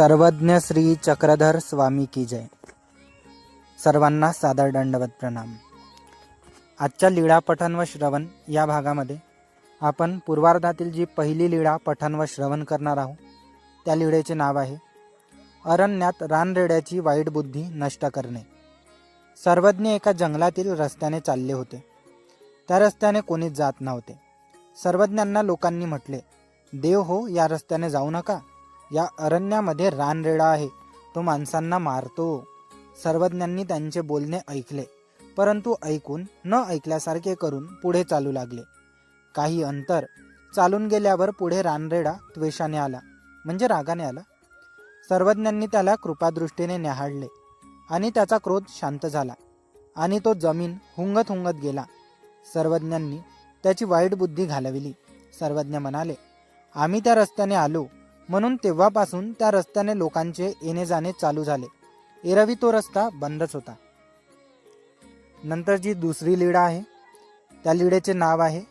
सर्वज्ञ श्री चक्रधर स्वामी की जय. सर्वांना सादर दंडवत प्रणाम. आजच्या लीळा पठण व श्रवण या भागामध्ये आपण पूर्वार्धातील जी पहिली लीळा पठण व श्रवण करणार आहोत त्या लीळेचे नाव आहे अरण्यात रानरेड्याची वाईट बुद्धी नष्ट करणे. सर्वज्ञ एका जंगलातील रस्त्याने चालले होते. त्या रस्त्याने कोणीच जात नव्हते. सर्वज्ञांना लोकांनी म्हटले देव हो या रस्त्याने जाऊ नका. या अरण्यामध्ये रानरेडा आहे. तो माणसांना मारतो. सर्वज्ञांनी त्यांचे बोलणे ऐकले. परंतु ऐकून न ऐकल्यासारखे करून पुढे चालू लागले. काही अंतर चालून गेल्यावर पुढे रानरेडा त्वेषाने आला. म्हणजे रागाने आला. सर्वज्ञांनी त्याला कृपादृष्टीने न्याहाळले आणि त्याचा क्रोध शांत झाला आणि तो जमीन हुंगत हुंगत गेला. सर्वज्ञांनी त्याची वाईट बुद्धी घालविली. सर्वज्ञ म्हणाले आम्ही त्या रस्त्याने आलो म्हणून तेव्हापासून त्या रस्त्याने लोकांचे येणे जाणे चालू झाले. एरवी तो रस्ता बंदच होता. नंतर जी दुसरी लीडा आहे. त्या लीडेचे नाव आहे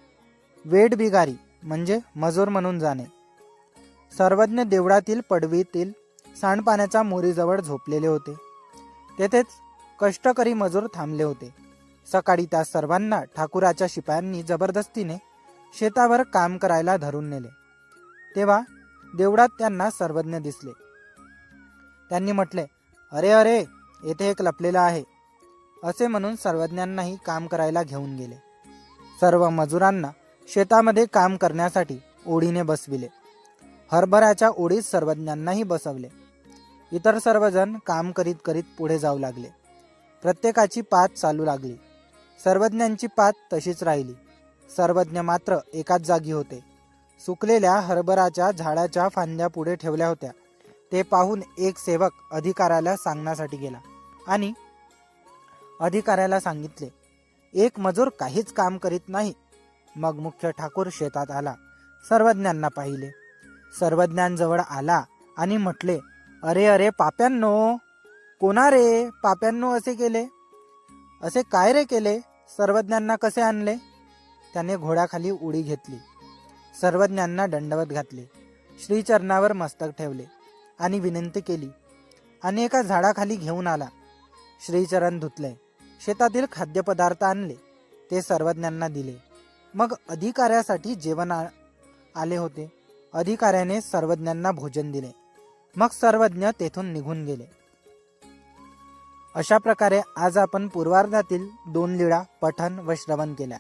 वेड बिगारी म्हणजे मजूर म्हणून जाणे. सर्वज्ञ देवळातील पडवीतील सांडपाण्याच्या मोरीजवळ झोपलेले होते. तेथेच कष्टकरी मजूर थांबले होते. सकाळी त्या सर्वांना ठाकुराच्या शिपायांनी जबरदस्तीने शेतावर काम करायला धरून नेले. तेव्हा देवळात त्यांना सर्वज्ञ दिसले. त्यांनी म्हटले अरे अरे येथे एक लपलेला आहे. असे म्हणून सर्वज्ञांनाही काम करायला घेऊन गेले. सर्व मजुरांना शेतामध्ये काम करण्यासाठी ओढीने बसविले. हरभऱ्याच्या ओढीत सर्वज्ञांनाही बसवले. इतर सर्वजण काम करीत करीत पुढे जाऊ लागले. प्रत्येकाची पात चालू लागली. सर्वज्ञांची पात तशीच राहिली. सर्वज्ञ मात्र एकाच जागी होते. सुकलेल्या हरभराच्या झाडाच्या फांद्या पुढे ठेवल्या होत्या. ते पाहून एक सेवक अधिकाऱ्याला सांगण्यासाठी गेला आणि अधिकाऱ्याला सांगितले एक मजूर काहीच काम करीत नाही. मग मुख्य ठाकूर शेतात आला. सर्वज्ञांना पाहिले. सर्वज्ञांजवळ आला आणि म्हटले अरे अरे पाप्यांनो कोणा रे पाप्यांनो असे केले? असे काय रे केले? सर्वज्ञांना कसे आणले? त्याने घोड्याखाली उडी घेतली. सर्वज्ञांना दंडवत घातले. श्रीचरणावर मस्तक ठेवले आणि विनंती केली. आणि एका झाडाखाली घेऊन आला. श्रीचरण धुतले. शेतातील खाद्यपदार्थ आणले. ते सर्वज्ञांना दिले. मग अधिकाऱ्यासाठी जेवण आ- आले होते. अधिकाऱ्याने सर्वज्ञांना भोजन दिले. मग सर्वज्ञ तेथून निघून गेले. अशा प्रकारे आज आपण पूर्वार्धातील दोन लीळा पठन व श्रवण केल्या.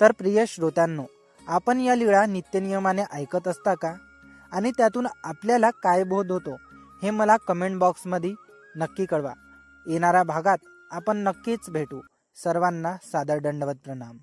तर प्रिय श्रोत्यांनो आपण या लीळा नित्यनियमाने ऐकत असता का? आणि त्यातून आपल्याला काय बोध होतो? हे मला कमेंट बॉक्समध्ये नक्की कळवा. येणाऱ्या भागात आपण नक्कीच भेटू. सर्वांना सादर दंडवत प्रणाम.